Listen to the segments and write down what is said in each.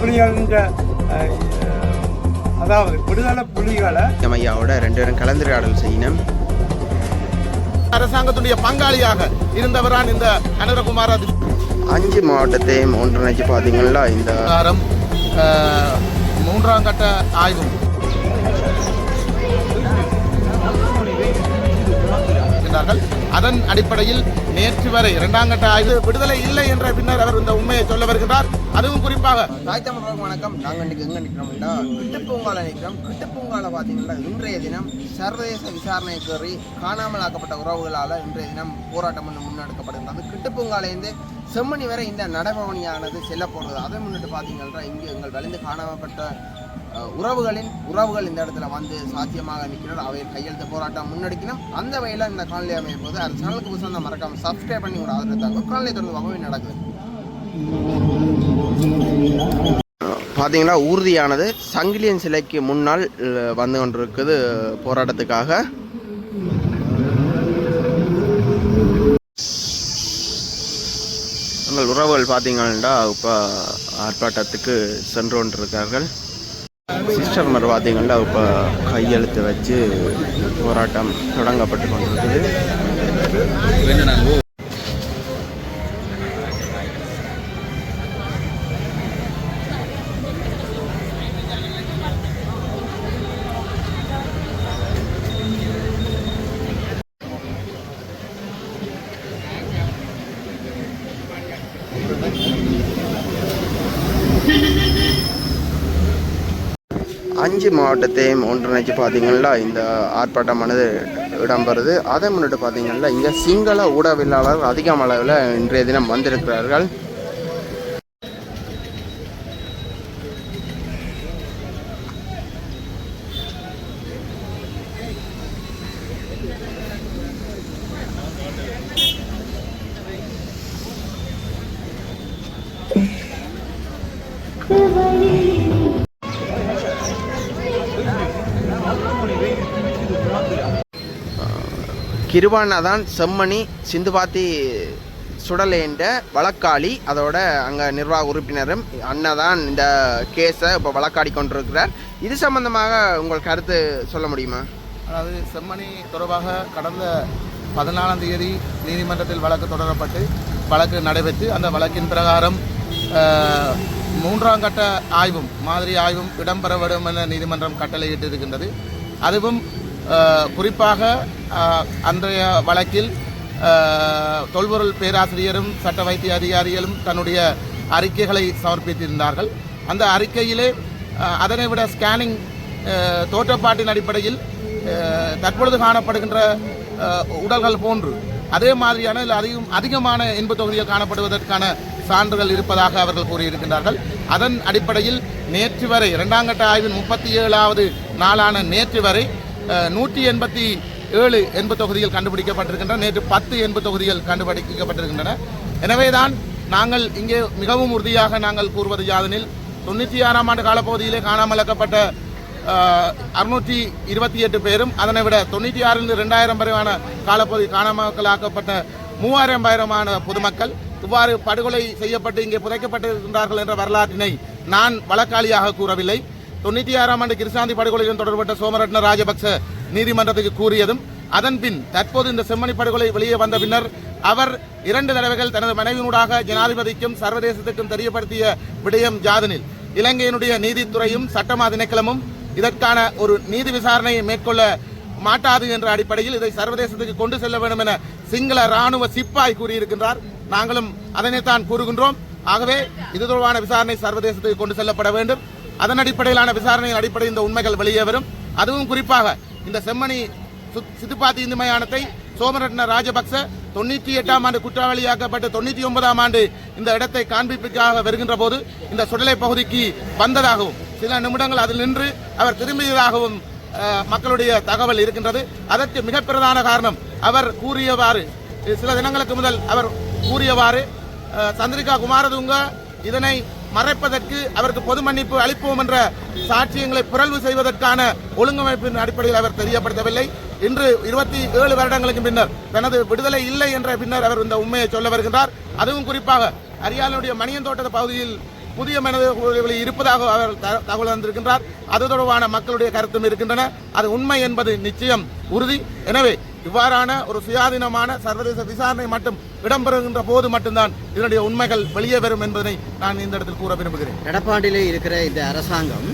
புலிகளின் அஹ், அதாவது விடுதலை புலிகளை ஐயாவோட ரெண்டு பேரும் கலந்துரையாடல் செய்யணும். அரசாங்கத்துடைய பங்காளியாக இருந்தவரான் இந்த அனுரகுமார அஞ்சு மாவட்டத்தையும் ஒன்றிணைச்சு பார்த்தீங்கன்னா இந்த அஹ், மூன்றாம் கட்ட இருக்கின்றார்கள். அதன் அடிப்படையில் நேற்று வரை இரண்டாம் கட்ட ஆய்வு விடுதலை இல்லை என்ற பின்னர் அவர் இந்த உண்மையை சொல்ல வருகின்றார். அதுவும் குறிப்பாக தாய் தமிழர்களுக்கு வணக்கம். நாங்கள் இன்னைக்கு எங்கே நிற்கிறோம்னா கிட்டுப்பூங்கால நிற்கிறோம். கிட்டுப்பூங்கால பார்த்தீங்கன்னா இன்றைய தினம் சர்வதேச விசாரணை கோரி காணாமல் ஆக்கப்பட்ட உறவுகளால் இன்றைய தினம் போராட்டம் ஒன்று முன்னெடுக்கப்படுகின்றது கிட்டுப்பூங்காலேருந்து செம்மணி வரை இந்த நடைபவனியானது செல்லப்படுவது அதை முன்னிட்டு பார்த்தீங்கன்னா இங்கே எங்கள் வலிந்து காணாமப்பட்ட உறவுகளின் உறவுகள் இந்த இடத்துல வந்து சாத்தியமாக நிற்கிறார் அவை கையெழுத்து போராட்டம் முன்னெடுக்கணும் அந்த வகையில் இந்த காணொலி அமையும் போது அது சேனலுக்கு புதுசாக மறக்காமல் சப்ஸ்கிரைப் பண்ணி ஒரு ஆதரவு தாங்க. காணொலி தொடர்ந்து வகவே நடக்குது. பார்த்தீங்கன்னா ஊர்தியானது சங்கிலியன் சிலைக்கு முன்னால் வந்து கொண்டிருக்குது போராட்டத்துக்காக. எங்கள் உறவுகள் பார்த்தீங்கன்னா இப்போ ஆர்ப்பாட்டத்துக்கு சென்று கொண்டிருக்கார்கள். சிஸ்டர் மர் பார்த்தீங்கன்னா இப்போ கையெழுத்து வச்சு போராட்டம் தொடங்கப்பட்டு கொண்டிருக்குது. மாவட்டத்தை மாவட்டத்தையும் ஒன்றிணைச்சு பார்த்தீங்கன்னா இந்த ஆர்ப்பாட்டமானது இடம்பெறுது. அதை முன்னிட்டு பார்த்தீங்கன்னா இங்கே சிங்கள ஊடகவியலாளர் அதிக அளவில் இன்றைய தினம் வந்திருக்கிறார்கள். கிருபானா தான் செம்மணி சிந்துபாத்தி சுடலேண்ட வழக்காளி. அதோட அங்கே நிர்வாக உறுப்பினரும் அண்ணா தான் இந்த கேஸை இப்போ வழக்காடி கொண்டிருக்கிறார். இது சம்பந்தமாக உங்கள் கருத்து சொல்ல முடியுமா? அதாவது செம்மணி தொடர்பாக கடந்த பதினாலாம் தேதி நீதிமன்றத்தில் வழக்கு தொடரப்பட்டு வழக்கு நடைபெற்று அந்த வழக்கின் பிரகாரம் மூன்றாம் கட்ட ஆய்வும் மாதிரி ஆய்வும் இடம்பெற வேண்டும் என நீதிமன்றம் கட்டளையிட்டு இருக்கின்றது அதுவும் குறிப்பாக அன்றைய வழக்கில் தொல்பொருள் பேராசிரியரும் சட்ட வைத்திய அதிகாரிகளும் தன்னுடைய அறிக்கைகளை சமர்ப்பித்திருந்தார்கள். அந்த அறிக்கையிலே அதனை விட ஸ்கேனிங் தோற்றப்பாட்டின் அடிப்படையில் தற்பொழுது காணப்படுகின்ற உடல்கள் போன்று அதே மாதிரியான இல்லை அதிகம் அதிகமான இன்ப தொகுதிகள் காணப்படுவதற்கான சான்றுகள் இருப்பதாக அவர்கள் கூறியிருக்கின்றார்கள். அதன் அடிப்படையில் நேற்று வரை இரண்டாம் கட்ட ஆய்வின் முப்பத்தி ஏழாவது நாளான நேற்று வரை நூற்றி எண்பத்தி ஏழு எண்பது தொகுதிகள் கண்டுபிடிக்கப்பட்டிருக்கின்றன. நேற்று பத்து எண்பது தொகுதிகள் கண்டுபிடிக்கப்பட்டிருக்கின்றன. எனவேதான் நாங்கள் இங்கே மிகவும் உறுதியாக நாங்கள் கூறுவது யாதெனில் தொண்ணூற்றி ஆறாம் ஆண்டு காலப்பகுதியிலே காணாமலக்கப்பட்ட அறுநூற்றி இருபத்தி எட்டு பேரும் அதனை விட தொண்ணூற்றி ஆறிலிருந்து ரெண்டாயிரம் வரையான காலப்பகுதி காணாமலாக்கப்பட்ட மூவாயிரம் ஆயிரமான பொதுமக்கள் இவ்வாறு படுகொலை செய்யப்பட்டு இங்கே புதைக்கப்பட்டிருக்கின்றார்கள் என்ற வரலாற்றினை நான் வழக்காளியாக கூறவில்லை. தொண்ணூற்றி ஆறாம் ஆண்டு கிருசாந்தி படுகொலையுடன் தொடர்பட்ட சோமரட்ன ராஜபக்ச நீதிமன்றத்துக்கு கூறியதும் அதன் பின் தற்போது இந்த செம்மணி படுகொலை வெளியே வந்த பின்னர் அவர் இரண்டு தடவைகள் தனது மனைவியினூடாக ஜனாதிபதிக்கும் சர்வதேசத்துக்கும் தெரியப்படுத்திய விடயம் ஜாதனில். இலங்கையினுடைய நீதித்துறையும் சட்டமா திணைக்களமும் இதற்கான ஒரு நீதி விசாரணையை மேற்கொள்ள மாட்டாது என்ற அடிப்படையில் இதை சர்வதேசத்துக்கு கொண்டு செல்ல வேண்டும் என சிங்கள ராணுவ சிப்பாய் கூறியிருக்கின்றார். நாங்களும் அதனைத்தான் கூறுகின்றோம். ஆகவே இது தொடர்பான விசாரணை சர்வதேசத்துக்கு கொண்டு செல்லப்பட வேண்டும். அதன் அடிப்படையிலான விசாரணையின் அடிப்படையில் இந்த உண்மைகள் வெளியே வரும். அதுவும் குறிப்பாக இந்த செம்மணி சுத்- சித்துப்பாத்தி இந்து மயானத்தை சோமரட்ன ராஜபக்ச தொண்ணூற்றி எட்டாம் ஆண்டு குற்றவாளியாக்கப்பட்டு தொண்ணூற்றி ஒன்பதாம் ஆண்டு இந்த இடத்தை காண்பிப்புக்காக வருகின்ற போது இந்த சுடலை பகுதிக்கு வந்ததாகவும் சில நிமிடங்கள் அதில் நின்று அவர் திரும்பியதாகவும் மக்களுடைய தகவல் இருக்கின்றது. அதற்கு மிக பிரதான காரணம் அவர் கூறியவாறு சில தினங்களுக்கு முதல் அவர் கூறியவாறு சந்திரிகா குமாரதுங்க இதனை மறைப்பதற்கு அவருக்கு பொது மன்னிப்பு அளிப்போம் என்ற சாட்சியங்களை புரள்வு செய்வதற்கான ஒழுங்கமைப்பின் அடிப்படையில் அவர் தெரியப்படுத்தவில்லை. இன்று இருபத்தி ஏழு வருடங்களுக்கு பின்னர் தனது விடுதலை இல்லை என்ற பின்னர் அவர் இந்த உண்மையை சொல்ல வருகின்றார். அதுவும் குறிப்பாக அரியாலுடைய மணியந்தோட்ட பகுதியில் புதிய மனித இருப்பதாக அவர் தகவல் வந்திருக்கின்றார் அது தொடர்பான மக்களுடைய கருத்தும் இருக்கின்றன. அது உண்மை என்பது நிச்சயம் உறுதி. எனவே இவ்வாறான ஒரு சுயாதீனமான சர்வதேச விசாரணை மட்டும் இடம்பெறுகின்ற போது மட்டும்தான் இதனுடைய உண்மைகள் வெளியே வரும் என்பதை நான் இந்த இடத்தில் கூற விரும்புகிறேன். நடப்பாண்டிலே இருக்கிற இந்த அரசாங்கம்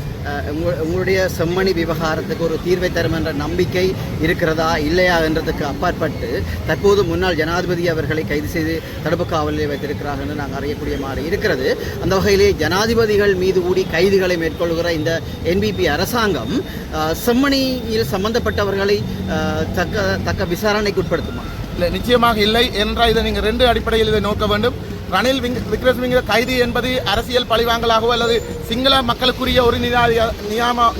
உங்களுடைய செம்மணி விவகாரத்துக்கு ஒரு தீர்வை தரும் என்ற நம்பிக்கை இருக்கிறதா இல்லையா என்றதுக்கு அப்பாற்பட்டு தற்போது முன்னாள் ஜனாதிபதி அவர்களை கைது செய்து தடுப்பு காவலில் வைத்திருக்கிறார்கள் என்று நாங்கள் அறியக்கூடிய மாதிரி இருக்கிறது. அந்த வகையிலே ஜனாதிபதிகள் மீது கூடி கைதுகளை மேற்கொள்கிற இந்த என்பிபி அரசாங்கம் செம்மணியில் சம்பந்தப்பட்டவர்களை தக்க தக்க விசாரணைக்கு உட்படுத்துமா? இல்லை நிச்சயமாக இல்லை என்றால் இதை நீங்கள் ரெண்டு அடிப்படையில் இதை நோக்க வேண்டும். ரணில் விக்ரமசிங்க கைது என்பது அரசியல் பழிவாங்கலாகவோ அல்லது சிங்கள மக்களுக்குரிய ஒரு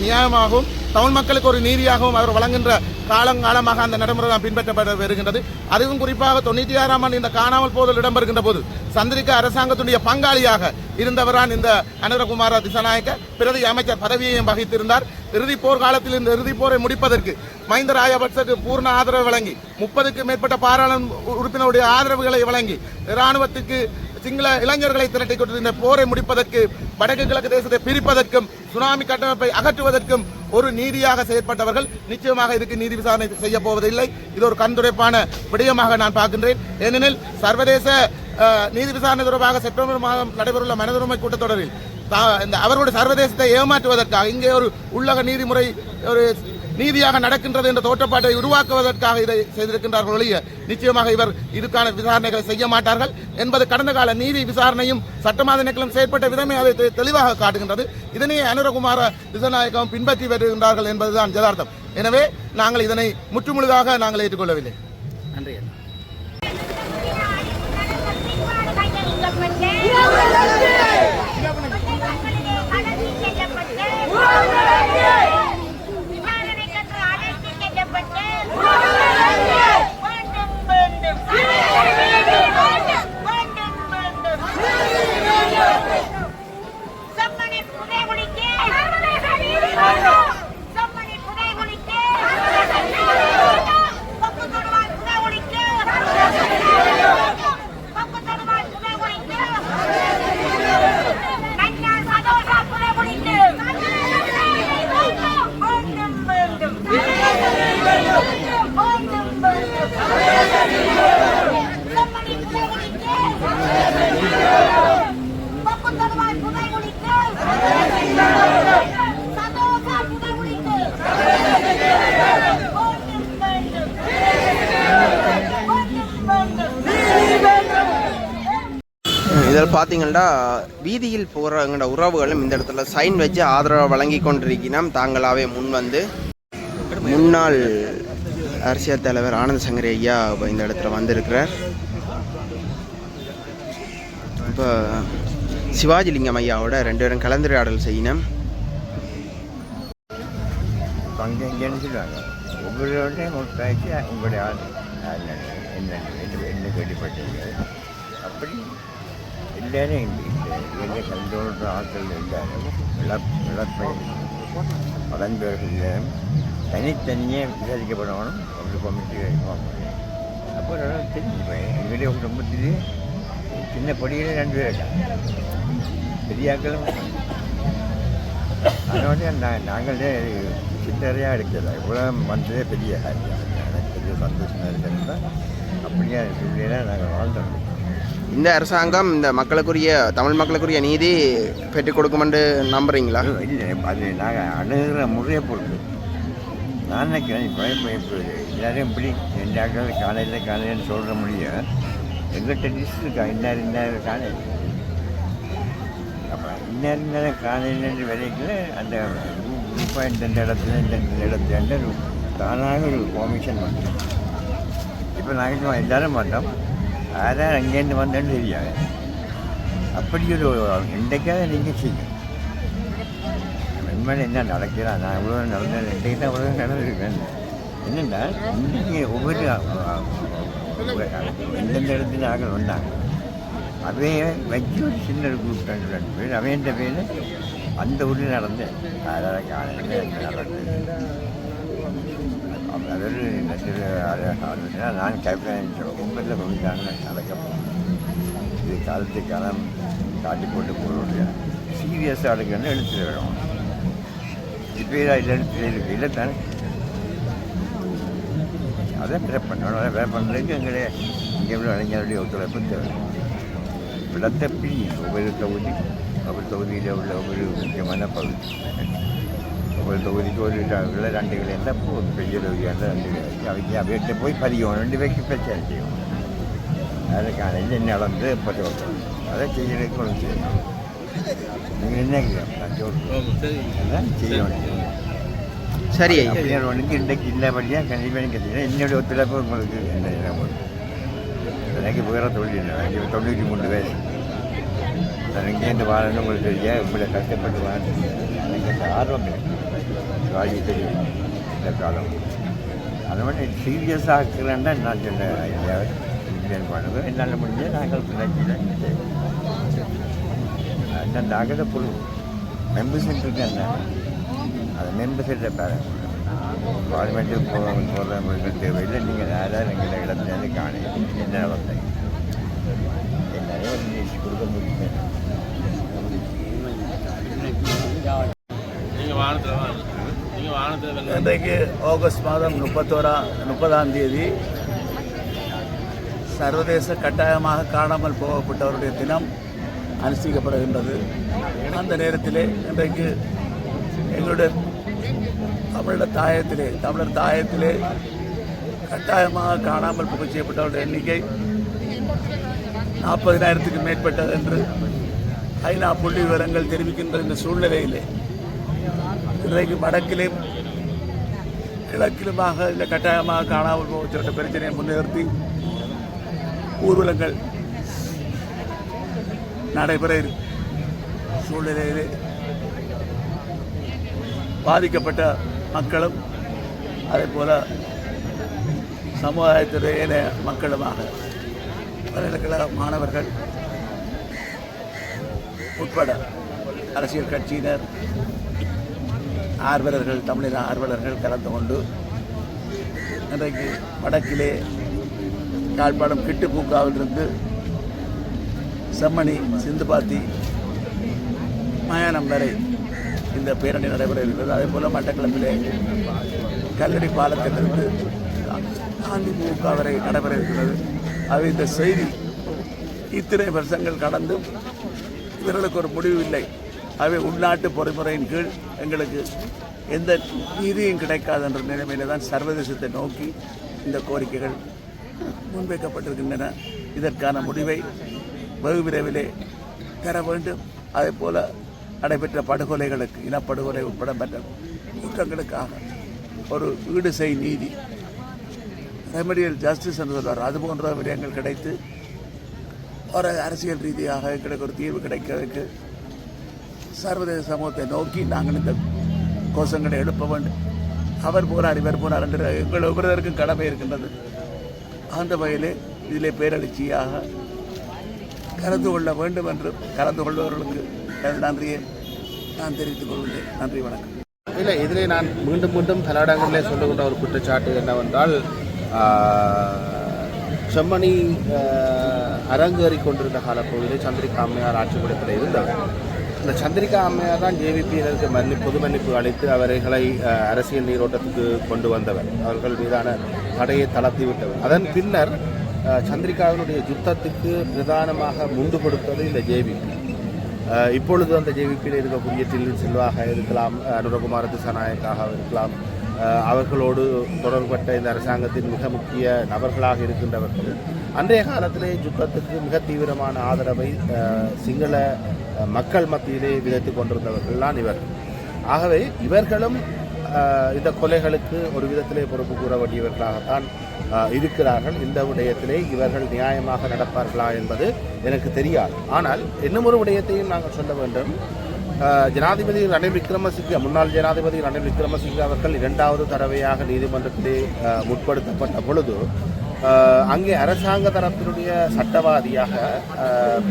நியாயமாகவும் தமிழ் மக்களுக்கு ஒரு நீதியாகவும் அவர் வழங்குகின்ற காலங்காலமாக அந்த நடைமுறை தான் பின்பற்றப்பட வருகின்றது. அதுவும் குறிப்பாக தொண்ணூற்றி ஆறாம் ஆண்டு இந்த காணாமல் போதல் இடம்பெறுகின்ற போது சந்திரிகா அரசாங்கத்துடைய பங்காளியாக இருந்தவரான் இந்த அனுரகுமார திசநாயக்க பிரதி அமைச்சர் பதவியையும் வகித்திருந்தார். இறுதி போர் காலத்தில் இந்த இறுதி போரை முடிப்பதற்கு மஹிந்த ராஜபக்சக்கு பூர்ண ஆதரவு வழங்கி முப்பதுக்கு மேற்பட்ட பாராளுமன்ற உறுப்பினருடைய ஆதரவுகளை வழங்கி இராணுவத்துக்கு சிங்கள இளைஞர்களை திரட்டி கொண்டு இந்த போரை முடிப்பதற்கு வடக்கு கிழக்கு தேசத்தை பிரிப்பதற்கும் சுனாமி கட்டமைப்பை அகற்றுவதற்கும் ஒரு நீதியாக செயற்பட்டவர்கள் நிச்சயமாக இதுக்கு நீதி விசாரணை செய்ய போவதில்லை. இது ஒரு கண்துடைப்பான விடயமாக நான் பார்க்கின்றேன். ஏனெனில் சர்வதேச நீதி விசாரணை தொடர்பாக செப்டம்பர் மாதம் நடைபெறவுள்ள மனிதருரிமை கூட்டத்தொடரில் இந்த அவர்களுடைய சர்வதேசத்தை ஏமாற்றுவதற்காக இங்கே ஒரு உள்ளக நீதிமுறை ஒரு நீதியாக நடக்கின்றது என்ற தோற்றப்பாட்டை உருவாக்குவதற்காக இதை செய்திருக்கின்றார்கள் ஒழிய நிச்சயமாக இவர் இதுக்கான விசாரணைகளை செய்ய மாட்டார்கள் என்பது கடந்த கால நீதி விசாரணையும் சட்டமா திணைக்களம் செயற்பட்ட விதமே அதை தெளிவாக காட்டுகின்றது. இதனை அனுரகுமார திசநாயகம் பின்பற்றி வருகின்றார்கள் என்பதுதான் யதார்த்தம். எனவே நாங்கள் இதனை முற்றுமுழுதாக நாங்கள் ஏற்றுக்கொள்ளவில்லை. நன்றி ஐயா. செம்மணி புதை குளிக்க செம்மணி புதை குளிக்க பப்பு தொடுவாய் புதை குளிக்க பப்பு தொடுவாய் புதை குளிக்க கண்ணால் சதோஷா புதை குளிக்க வேண்டும் வேண்டும் வேண்டும் வேண்டும் செம்மணி புதை குளிக்க பப்பு தொடுவாய் புதை குளிக்க சதோஷா புதை குளிக்க வேண்டும் வேண்டும் வேண்டும் வேண்டும் இதில் பார்த்தீங்கன்னா வீதியில் போகிற உறவுகளும் இந்த இடத்துல சைன் வச்சு ஆதரவை வழங்கி கொண்டிருக்கிறோம் தாங்களாகவே முன் வந்து முன்னாள் அரசியல் தலைவர் ஆனந்த சங்கரி ஐயா இப்போ இந்த இடத்துல வந்திருக்கிறார். இப்போ சிவாஜிலிங்கம் ஐயாவோட ரெண்டு பேரும் கலந்துரையாடல் செய்யணும் ஒவ்வொருவரையும் உங்களுடைய என்ன என்ன கேள்விப்பட்டீங்க? அப்படி எல்லாரும் இந்த இந்த இதில் கலந்து கொள்கிற ஆட்கள் எல்லாரும் இழப் இழப்பை வளர்ந்தவர்கள் தனித்தனியே விசாரிக்கப்படணும் ஒரு கமிட்டி அப்போ தெரிஞ்சுப்பேன் எங்களுடைய குடும்பத்திலே சின்ன படியில் ரெண்டு பேர் பெரியாக்களும் அதனால நான் நாங்களே சில்லறையாக இருக்கிறதா இவ்வளோ வந்ததே பெரிய காரியம் எனக்கு பெரிய சந்தோஷமாக இருக்கிறது தான் அப்படியே சூழ்நிலை நாங்கள் வாழ்ந்தோம் இந்த அரசாங்கம் இந்த மக்களுக்குரிய தமிழ் மக்களுக்குரிய நீதி பெற்றுக் கொடுக்குமென்று நம்புறீங்களா? இல்லை அது நாங்கள் அணுகிற முறையை பொறுத்து. நான் நினைக்கிறேன் எல்லாரும் இப்படி ரெண்டாக்கள் காலையில் காலையில் சொல்கிற முடியும் எங்கிட்ட லிஸ்ட் இருக்கா? இன்னார் இன்னார் காலையில். அப்போ இன்னார் இன்னார் காலையில் வரைக்கும் அந்த இப்போ இந்தந்த இடத்துல இந்தந்த இடத்துல தானாக ஒரு கோமிஷன் பண்ணுறோம் இப்போ நாங்கள் எல்லாரும் மாட்டோம். அதான் அங்கேருந்து வந்தேன்னு தெரியாது அப்படி ஒரு என்றைக்காவது நீங்கள் செய்யும் உண்மையில் என்ன நடக்கிறா நான் இவ்வளோ நடந்தேன் இன்றைக்கு தான் இவ்வளோ நடந்திருக்கேன் என்னென்னா இன்றைக்கி ஒவ்வொரு எந்தெந்த இடத்துல ஆக்கள் வந்தாங்க அவைய வச்சு ஒரு சின்ன ஒரு குரூப் ரெண்டு பேர் அவையன்ற பேர் அந்த ஊரில் நடந்தேன் அதாவது காலையில் அங்கே நடந்தது அதாவது ஆரம்பிச்சுன்னா நான் கேட்பேன் ஒன்பதில் கொடுத்தாங்கன்னு நடக்க போகிறேன் இது காலத்து காலம் காட்டி போட்டு போடுறது சீரியஸாக ஆளுங்கன்னு எழுத்து வேணும். இப்போ இல்லைன்னு தெரியுது இல்லை தானே. அதை வேலை பண்ணணும் அதை வேலை பண்ணுறதுக்கு எங்களே. இங்கே உள்ள இளைஞருடைய ஒத்துழைப்பு தேவை. விடத்தை பிரி ஒவ்வொரு தொகுதி ஒவ்வொரு தொகுதியில் உள்ள ஒவ்வொரு முக்கியமான பகுதி. ஒவ்வொரு தொகுதிக்கு ஒரு இல்லை ரெண்டு கிலோ இருந்தால் இப்போ ஒரு பெரிய தொகுதியாக இருந்தால் ரெண்டு கிலோ வச்சு அவங்க அவைகிட்ட போய் பதியும் ரெண்டு பேருக்கு பிரச்சனை செய்யும் அதுக்கான என்ன நடந்து இப்போ சொல்கிறோம் அதை செய்யறதுக்கு ஒன்று செய்யணும் நீங்கள் என்ன நான் சொல்கிறேன் செய்யணும் சரி ஒன்றுக்கு இன்றைக்கு இல்லைபடியாக கண்டிப்பாக கேட்டீங்கன்னா என்னுடைய ஒத்துழைப்பு உங்களுக்கு என்ன. எனக்கு வேறு தொழில் இல்லை எனக்கு தொண்ணூற்றி மூணு வயசு நான் இங்கேருந்து வாழணும் உங்களுக்கு தெரியா இவ்வளோ கஷ்டப்பட்டு வாழணும் எனக்கு ஆர்வம் இருக்கு காலி தெரியும். இந்த காலம். அதை மாதிரி சீரியஸாக இருக்கிறேன்னா நான் சொன்னேன் ஐடியாவை இம்ப்ளிமெண்ட் பண்ணுவேன் என்னால் முடிஞ்ச நாங்கள் பிள்ளைங்க அந்த அகத புழு மெம்பர்ஸ் இருக்கேன் அது மெம்பர்ஸ் பாருங்க. கவர்மெண்ட்டுக்கு போகிறவங்க போகிறவங்களுக்கு தேவையில்லை. நீங்கள் நேராக எங்களை இடத்துலேருந்து காணி. என்ன நடந்தீங்க என்னாலே ஒரு நியூஸ் கொடுக்க முடியும். இன்றைக்கு ஆகஸ்ட் மாதம் முப்பத்தோரா முப்பதாம் தேதி சர்வதேச கட்டாயமாக காணாமல் போகப்பட்டவருடைய தினம் அனுஷ்டிக்கப்படுகின்றது. அந்த நேரத்திலே இன்றைக்கு எங்களுடைய தமிழர் தாயத்திலே தமிழர் தாயத்திலே கட்டாயமாக காணாமல் புகழ் செய்யப்பட்டவருடைய எண்ணிக்கை நாற்பதினாயிரத்துக்கு மேற்பட்டது என்று ஐநா புள்ளி விவரங்கள் தெரிவிக்கின்ற இந்த சூழ்நிலையிலே இன்றைக்கு வடக்கிலே இலக்கிலுமாக இல்லை கட்டாயமாக காணாமல் போகிற பிரச்சனையை முன்னிறுத்தி ஊர்வலங்கள் நடைபெற சூழ்நிலையிலே பாதிக்கப்பட்ட மக்களும் அதே போல சமுதாயத்துடைய மக்களுமாக பல்கலைக்கழக மாணவர்கள் உட்பட அரசியல் கட்சியினர் ஆர்வலர்கள் தமிழின ஆர்வலர்கள் கலந்து கொண்டு இன்றைக்கு வடக்கிலே யாழ்ப்பாணம் கிட்டு பூங்காவிலிருந்து செம்மணி சிந்துபாத்தி மயானம் வரை இந்த பேரணி நடைபெற இருக்கிறது. அதே போல் மட்டக்களப்பிலே கல்லடி பாலத்திலிருந்து காந்தி பூங்கா வரை நடைபெற இருக்கிறது. அது இந்த செய்தி இத்தனை வருஷங்கள் கடந்தும் இவர்களுக்கு ஒரு முடிவு இல்லை. அவை உள்நாட்டு பொறிமுறையின் கீழ் எங்களுக்கு எந்த நீதியும் கிடைக்காது என்ற நிலைமையில தான் சர்வதேசத்தை நோக்கி இந்த கோரிக்கைகள் முன்வைக்கப்பட்டிருக்கின்றன. இதற்கான முடிவை வெகு விரைவிலே தர வேண்டும். அதே போல நடைபெற்ற படுகொலைகளுக்கு இனப்படுகொலை உட்பட மற்ற குற்றங்களுக்காக ஒரு ஈடு செய் நீதி ரெமடியல் ஜஸ்டிஸ் என்று சொல்வார். அது போன்ற விடயங்கள் கிடைத்து ஒரு அரசியல் ரீதியாக எங்களுக்கு ஒரு தீர்வு கிடைக்கிறதுக்கு சர்வதேச சமூகத்தை நோக்கி நாங்கள் இந்த கோஷங்களை எழுப்ப வேண்டும். அவர் போனார் இவர் போனார் என்று எங்கள் ஒவ்வொருவருக்கும் கடமை இருக்கின்றது. அந்த வகையிலே இதிலே பேரெழுச்சியாக கலந்து கொள்ள வேண்டும் என்று கலந்து கொள்பவர்களுக்கு எனது நன்றியை நான் தெரிவித்துக் கொள்கிறேன் நன்றி வணக்கம். இல்லை இதிலே நான் மீண்டும் மீண்டும் பல இடங்களிலே சொல்லுகின்ற ஒரு குற்றச்சாட்டு என்னவென்றால் செம்மணி அரங்கேறி கொண்டிருந்த காலப்பகுதியிலே சந்திரிகா அம்மையார் ஆட்சி குடிப்பில் இருந்தவர் இந்த சந்திரிகா அம்மையார் தான் ஜேவிபியினருக்கு மன்னி பொது மன்னிப்பு அளித்து அவர்களை அரசியல் நீரோட்டத்துக்கு கொண்டு வந்தவர். அவர்கள் மீதான தடையை தளர்த்தி விட்டவர். அதன் பின்னர் சந்திரிகாவினுடைய யுத்தத்துக்கு பிரதானமாக முண்டு கொடுத்தது இந்த ஜேவிபி இப்பொழுது அந்த ஜேவிபியில் இருக்கக்கூடிய டில்லி செல்வாக இருக்கலாம் அனுரகுமார திசாநாயக்காக இருக்கலாம் அவர்களோடு தொடர்பட்ட இந்த அரசாங்கத்தின் மிக முக்கிய நபர்களாக இருக்கின்றவர்கள். அன்றைய காலத்திலே யுத்தத்துக்கு மிக தீவிரமான ஆதரவை சிங்கள மக்கள் மத்தியிலே விதைத்து கொண்டிருந்தவர்கள் தான் இவர்கள் ஆகவே இவர்களும் இந்த கொலைகளுக்கு ஒரு விதத்திலே பொறுப்பு கூற வேண்டியவர்களாகத்தான் இருக்கிறார்கள். இந்த விடயத்திலே இவர்கள் நியாயமாக நடப்பார்களா என்பது எனக்கு தெரியாது. ஆனால் இன்னும் ஒரு விடயத்தையும் நாங்கள் சொல்ல வேண்டும். ஜனாதிபதி ரணில் விக்ரமசிங்க முன்னாள் ஜனாதிபதி ரணில் விக்ரமசிங்க அவர்கள் இரண்டாவது தடவையாக நீதிமன்றத்திலே முற்படுத்தப்பட்ட பொழுது அங்கே அரசாங்க தரப்பினுடைய சட்டவாதியாக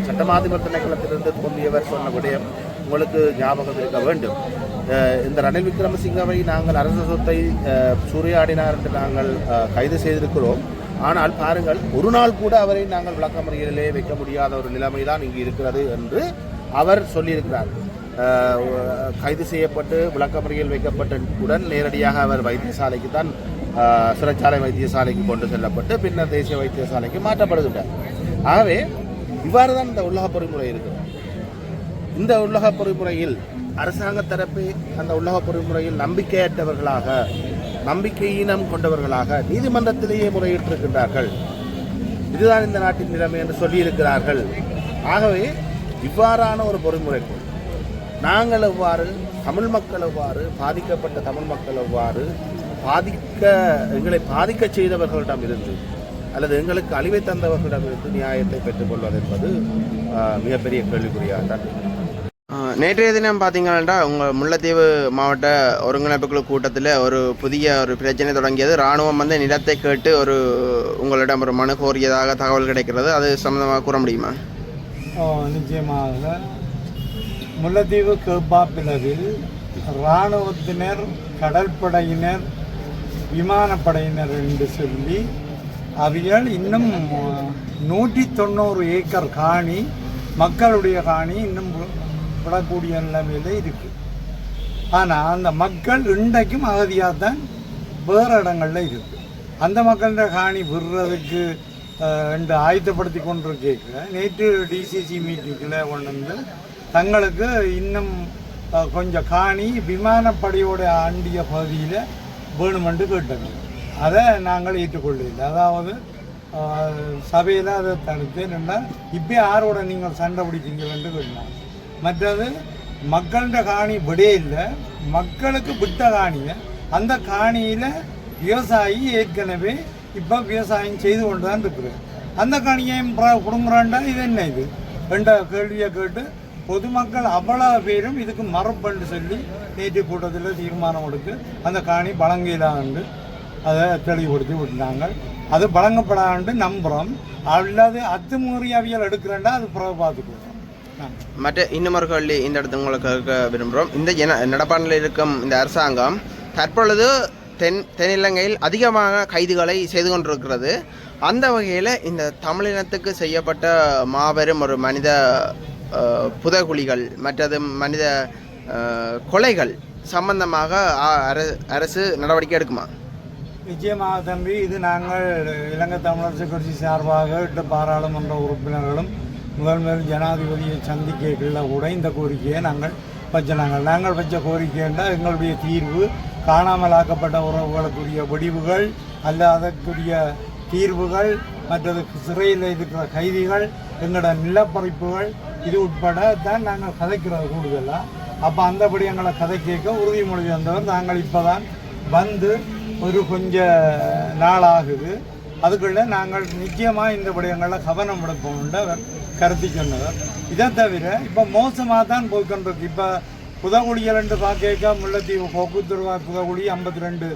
சட்டமாதிபர் திணைக்களத்திலிருந்து தோன்றியவர் சொன்ன விடயம் உங்களுக்கு ஞாபகம் இருக்க வேண்டும். இந்த ரணில் விக்ரமசிங்கவை நாங்கள் அரசு சொத்தை சூறையாடினார் என்று நாங்கள் கைது செய்திருக்கிறோம். ஆனால் பாருங்கள் ஒரு நாள் கூட அவரை நாங்கள் விளக்கமறியலிலே வைக்க முடியாத ஒரு நிலைமை தான் இங்கு இருக்கிறது என்று அவர் சொல்லியிருக்கிறார். கைது செய்யப்பட்டு விளக்கமறியல் வைக்கப்பட்ட உடன் நேரடியாக அவர் வைத்தியசாலைக்கு தான் சிறைச்சாலை வைத்தியசாலைக்கு கொண்டு செல்லப்பட்டு பின்னர் தேசிய வைத்தியசாலைக்கு மாற்றப்படுகின்றார் ஆகவே இவ்வாறு தான் இந்த உள்ளக பொறிமுறை இருக்கிறது இந்த உள்ளக பொறிமுறையில் அரசாங்க தரப்பு அந்த உள்ளக பொறிமுறையில் நம்பிக்கையற்றவர்களாக நம்பிக்கையினம் கொண்டவர்களாக நீதிமன்றத்திலேயே முறையிட்டிருக்கின்றார்கள். இதுதான் இந்த நாட்டின் நிலைமை என்று சொல்லியிருக்கிறார்கள். ஆகவே இவ்வாறான ஒரு பொறிமுறைக்குள் நாங்கள் எவ்வாறு தமிழ் மக்கள் எவ்வாறு பாதிக்கப்பட்ட தமிழ் மக்கள் எவ்வாறு பாதிக்க எங்களை பாதிக்க செய்தவர்களிடம் இருந்து அல்லது எங்களுக்கு அழிவை தந்தவர்களிடம் இருந்து நியாயத்தை பெற்றுக்கொள்வது என்பது மிகப்பெரிய கேள்விக்குறியாக தான். நேற்றைய தினம் பார்த்தீங்கன்னா உங்கள் முல்லைத்தீவு மாவட்ட ஒருங்கிணைப்பு குழு கூட்டத்தில் ஒரு புதிய ஒரு பிரச்சனை தொடங்கியது. இராணுவம் வந்து நிலத்தை கேட்டு ஒரு உங்களிடம் ஒரு மனு கோரியதாக தகவல் கிடைக்கிறது. அது சம்மந்தமாக கூற முடியுமா? ஓ, நிச்சயமாக முல்லைத்தீவு கேப்பாப்பிலவில் இராணுவத்தினர் கடற்படையினர் விமானப்படையினர் என்று சொல்லி அவைகள் இன்னும் நூற்றி தொண்ணூறு ஏக்கர் காணி மக்களுடைய காணி இன்னும் விடக்கூடிய நிலைமையில இருக்குது ஆனால் அந்த மக்கள் இன்றைக்கும் அகதியாக தான் வேறு இடங்களில் இருக்குது அந்த மக்களோட காணி விடுறதுக்கு என்று ஆயத்தப்படுத்தி கொண்டு கேட்குற நேற்று டிசிசி மீட்டிங்கில் ஒன்று வந்து தங்களுக்கு இன்னும் கொஞ்சம் காணி விமானப்படையோட ஆண்டிய பகுதியில் வேணுமென்று கேட்டது. அதை நாங்கள் ஏற்றுக்கொள்ளவில்லை. அதாவது சபையில் அதை தடுத்து என்னென்னா இப்போ யாரோட நீங்கள் சண்டை பிடிக்கிறீங்கன்னு கேட்டாங்க மற்றது மக்கள்கிட்ட காணி விடே இல்லை. மக்களுக்கு விட்ட காணியை அந்த காணியில் விவசாயி ஏற்கனவே இப்போ விவசாயம் செய்து கொண்டு தான் இருக்கிறார். அந்த காணியை கொடுங்குறாண்டா இது என்ன இது? ரெண்ட கேள்வியை கேட்டு பொதுமக்கள் அவ்வளோ பேரும் இதுக்கு மரப்பண்டு சொல்லி நேற்று கூட்டத்தில் தீர்மானம் எடுத்து அந்த காணி வழங்கலாண்டு அதை தெளிவுபடுத்தி விட்டாங்க. அது வழங்கப்படாண்டு நம்புகிறோம் அல்லது அத்துமீறி அவியல் எடுக்கிறேன்டா அது பிறகு பார்த்துக்குவோம் மற்ற இன்னும் கேள்வி இந்த இடத்து உங்களுக்கு கேட்க விரும்புகிறோம். இந்த ஜன நடப்பாண்டில் இருக்கும் இந்த அரசாங்கம் தற்பொழுது தென் தென்னிலங்கையில் அதிகமாக கைதுகளை செய்து கொண்டிருக்கிறது. அந்த வகையில் இந்த தமிழினத்துக்கு செய்யப்பட்ட மாபெரும் ஒரு மனித அஹ், புதகுழிகள் மற்றது மனித கொலைகள் சம்பந்தமாக அர- அரசு நடவடிக்கை எடுக்குமா? நிச்சயமாக தம்பி இது நாங்கள் இலங்கை தமிழரசு கட்சி சார்பாக எட்டு பாராளுமன்ற உறுப்பினர்களும் முதன்மையில் ஜனாதிபதியை சந்திக்கைகளில் கூட இந்த கோரிக்கையை நாங்கள் வச்சனாங்க நாங்கள் வச்ச கோரிக்கை என்றால் எங்களுடைய தீர்வு காணாமலாக்கப்பட்ட உறவுகளுக்குரிய முடிவுகள் அல்ல அதற்குரிய தீர்வுகள் மற்றது சிறையில் இருக்கிற கைதிகள் எங்களோட நிலப்பறிப்புகள் இது உட்பட தான் நாங்கள் கதைக்கிறோம் கூடுதலாக அப்போ அந்தபடி எங்களை கதை கேட்க உறுதிமொழி தந்தவர் நாங்கள் இப்போ தான் வந்து ஒரு கொஞ்ச நாள் ஆகுது அதுக்குள்ள நாங்கள் நிச்சயமாக இந்த விடயங்களில் கவனம் எடுப்போம்ன்ற அவர் கருத்தி சொன்னவர். இதை தவிர இப்போ மோசமாக தான் போய்கொண்டிருக்கு இப்போ புதகுழிகள் என்று பார்க்க முல்லைத்தீவு போக்குத்துருவா புதகுழி ஐம்பத்தி ரெண்டு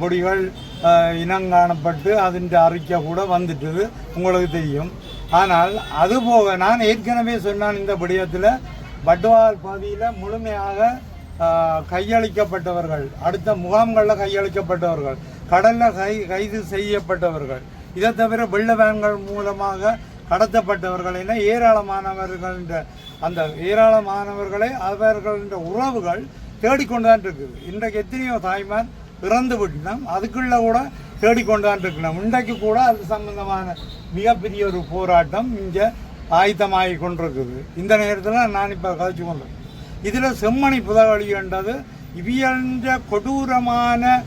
பொடிகள் இனம் இனங்காணப்பட்டு அதன் அறிக்கை கூட வந்துட்டுது. உங்களுக்கு தெரியும். ஆனால் அதுபோக நான் ஏற்கனவே சொன்னான் இந்த விடயத்தில் பட்டுவால் பகுதியில் முழுமையாக கையளிக்கப்பட்டவர்கள் அடுத்த முகாம்களில் கையளிக்கப்பட்டவர்கள் கடலில் கை கைது செய்யப்பட்டவர்கள் இதை தவிர வெள்ள வேன்கள் மூலமாக கடத்தப்பட்டவர்கள் என ஏராளமானவர்கள் அந்த ஏராளமானவர்களை அவர்கள உறவுகள் தேடிக்கொண்டுதான் இருக்குது. இன்றைக்கு எத்தனையோ தாய்மார் இறந்து விட்டோம் அதுக்குள்ள கூட தேடிக்கொண்டுதான் இருக்கணும் இன்றைக்கு கூட அது சம்பந்தமான மிகப்பெரிய ஒரு போராட்டம் இங்கே ஆயத்தமாகி கொண்டிருக்குது. இந்த நேரத்தில் நான் இப்போ கதைச்சு கொண்டிருக்கேன். இதில் செம்மணி புதவழின்றது இவியன்ற கொடூரமான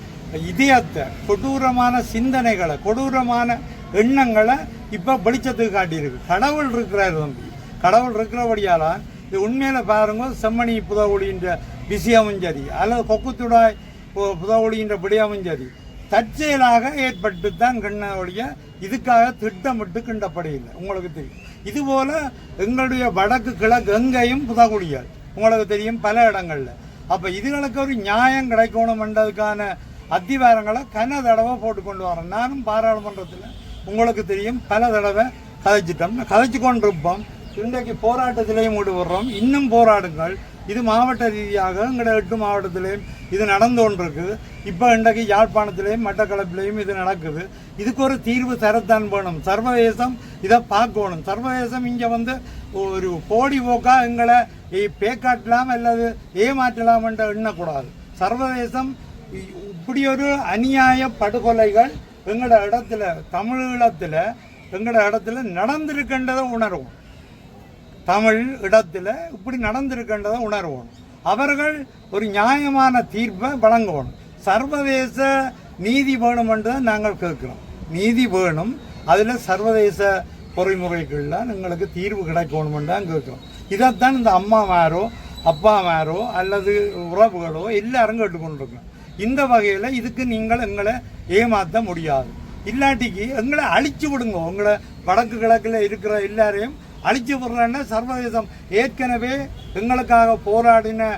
இதயத்தை கொடூரமான சிந்தனைகளை கொடூரமான எண்ணங்களை இப்போ வெளிச்சத்துக்கு காட்டியிருக்கு. கடவுள் இருக்கிறார் தம்பி. கடவுள் இருக்கிறபடியால் இது உண்மையில் பாருங்க செம்மணி புதவொளின்ற விஷயமும் சரி அல்லது கொக்குத்துடாய் பு- விடயமும் சரி தற்செயலாக ஏற்பட்டு தான் கிண்ண இதுக்காக திட்டமிட்டு கிண்டப்படையில்லை. உங்களுக்கு தெரியும். இதுபோல் எங்களுடைய வடக்கு கிழக்கு எங்கேயும் புதகுடியால் உங்களுக்கு தெரியும் பல இடங்களில். அப்போ இதுகளுக்கு ஒரு நியாயம் கிடைக்கணும்ன்றதுக்கான அத்திவாரங்களை கன தடவை போட்டு கொண்டு வரேன் நானும் பாராளுமன்றத்தில் உங்களுக்கு தெரியும் பல தடவை கதைச்சிட்டோம். கதைச்சு கொண்டிருப்போம். இன்றைக்கு போராட்டத்திலையும் ஈடுபடுறோம். இன்னும் போராடுங்கள். இது மாவட்ட ரீதியாக எங்களோட எட்டு மாவட்டத்திலையும் இது நடந்து கொண்டிருக்கு. இப்போ இன்றைக்கு யாழ்ப்பாணத்திலையும் மட்டக்களப்பிலையும் இது நடக்குது. இதுக்கு ஒரு தீர்வு தரத்தான் வேணும். சர்வதேசம் இதை பார்க்கணும். சர்வதேசம் இங்கே வந்து ஒரு போடி போக்கா எங்களை பேக்காட்டலாம் அல்லது ஏமாற்றலாம் என்று எண்ணக்கூடாது. சர்வதேசம் இப்படி ஒரு அநியாய படுகொலைகள் எங்களோட இடத்துல தமிழீழத்தில் எங்களோட இடத்துல நடந்திருக்கின்றதை உணர்வோம். தமிழ் இடத்துல இப்படி நடந்திருக்கின்றதை உணர்வோம். அவர்கள் ஒரு நியாயமான தீர்ப்பை வழங்கணும். சர்வதேச நீதி வேணுமென்றதை நாங்கள் கேட்கிறோம். நீதி வேணும். அதில் சர்வதேச பொறிமுறைகளில் எங்களுக்கு தீர்வு கிடைக்கணும்னு தான் கேட்கிறோம். இதைத்தான் இந்த அம்மாமாரோ அப்பாமாரோ அல்லது உறவுகளோ எல்லாரும் கேட்டுக்கொண்டிருக்கோம் இந்த வகையில் இதுக்கு நீங்கள் எங்களை ஏமாற்ற முடியாது. இல்லாட்டிக்கு எங்களை அழிச்சு விடுங்க. உங்களை வடக்கு கிழக்கில் இருக்கிற எல்லாரையும் அழிச்சு விடுறேன்னா சர்வதேசம் ஏற்கனவே எங்களுக்காக போராடின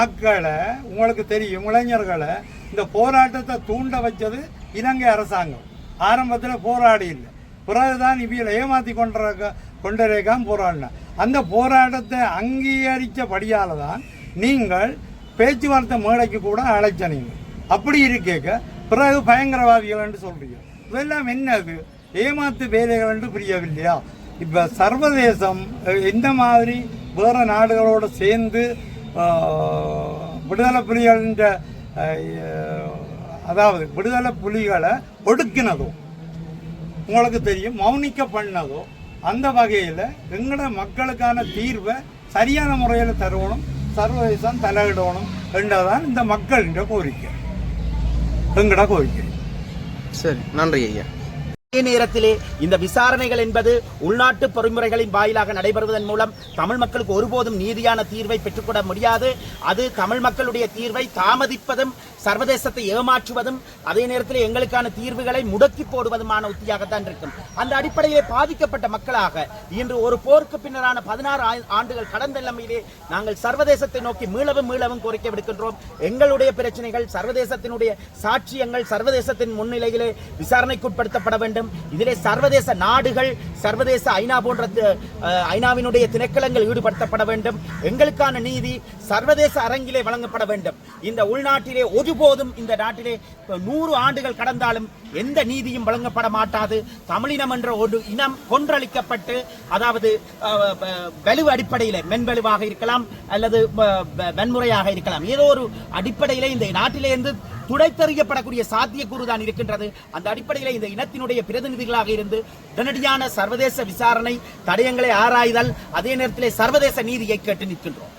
ஆட்களை உங்களுக்கு தெரியும் இளைஞர்களை இந்த போராட்டத்தை தூண்ட வச்சது இலங்கை அரசாங்கம். ஆரம்பத்தில் போராடி இல்லை. பிறகுதான் இவியல் ஏமாற்றி கொண்டிருக்க கொண்டிருக்காம போராடினேன் அந்த போராட்டத்தை அங்கீகரித்தபடியால் தான் நீங்கள் பேச்சுவார்த்தை மேடைக்கு கூட அழைச்ச நீங்கள் அப்படி இருக்கேக்க பிறகு பயங்கரவாதிகள் என்று சொல்றீங்க. இதெல்லாம் என்னது? ஏமாத்து வேலைகள் என்று புரியவில்லையா? இப்போ சர்வதேசம் இந்த மாதிரி வேறு நாடுகளோடு சேர்ந்து விடுதலை புலிகளின் அதாவது விடுதலை புலிகளை ஒடுக்கினதோ உங்களுக்கு தெரியும் மௌனிக்க பண்ணதோ அந்த வகையில் எங்களோட மக்களுக்கான தீர்வை சரியான முறையில் தருவணும் சர்வதேசம் தலையிடணும் என்றதான் இந்த மக்களின் கோரிக்கை. எங்களோட கோரிக்கை. சரி நன்றி ஐயா. அதே நேரத்திலே இந்த விசாரணைகள் என்பது உள்நாட்டு பொறிமுறைகளின் வாயிலாக நடைபெறுவதன் மூலம் தமிழ் மக்களுக்கு ஒருபோதும் நீதியான தீர்வை பெற்றுக்கொள்ள முடியாது. அது தமிழ் மக்களுடைய தீர்வை தாமதிப்பதும் சர்வதேசத்தை ஏமாற்றுவதும் அதே நேரத்தில் எங்களுக்கான தீர்வுகளை முடக்கி போடுவதுமான உத்தியாகத்தான் இருக்கும். அந்த அடிப்படையிலே பாதிக்கப்பட்ட மக்களாக இன்று ஒரு போருக்கு பின்னரான பதினாறு ஆண்டுகள் கடந்த நிலைமையிலே நாங்கள் சர்வதேசத்தை நோக்கி மீளவும் மீளவும் கோரிக்கை விடுக்கின்றோம். எங்களுடைய பிரச்சனைகள் சர்வதேசத்தினுடைய சாட்சியங்கள் சர்வதேசத்தின் முன்னிலையிலே விசாரணைக்குட்படுத்தப்பட வேண்டும். இதிலே சர்வதேச நாடுகள் சர்வதேச ஐநா போன்ற அஹ், ஐநாவினுடைய திணைக்களங்கள் ஈடுபடுத்தப்பட வேண்டும். எங்களுக்கான நீதி சர்வதேச அரங்கிலே வழங்கப்பட வேண்டும். இந்த உள்நாட்டிலே ஒருபோதும் இந்த நாட்டிலே நூறு ஆண்டுகள் கடந்தாலும் எந்த நீதியும் வழங்கப்பட மாட்டாது. தமிழினம் என்ற ஒரு இனம் கொன்றளிக்கப்பட்டு அதாவது வலு அடிப்படையில் மென்வலுவாக இருக்கலாம் அல்லது வன்முறையாக இருக்கலாம். ஏதோ ஒரு அடிப்படையிலே இந்த நாட்டிலிருந்து துடைத்தறியப்படக்கூடிய சாத்தியக்கூறு தான் இருக்கின்றது. அந்த அடிப்படையில் இந்த இனத்தினுடைய பிரதிநிதிகளாக இருந்து உடனடியான சர்வதேச விசாரணை தடயங்களை ஆராய்தல் அதே நேரத்தில் சர்வதேச நீதியை கேட்டு நிற்கின்றோம்.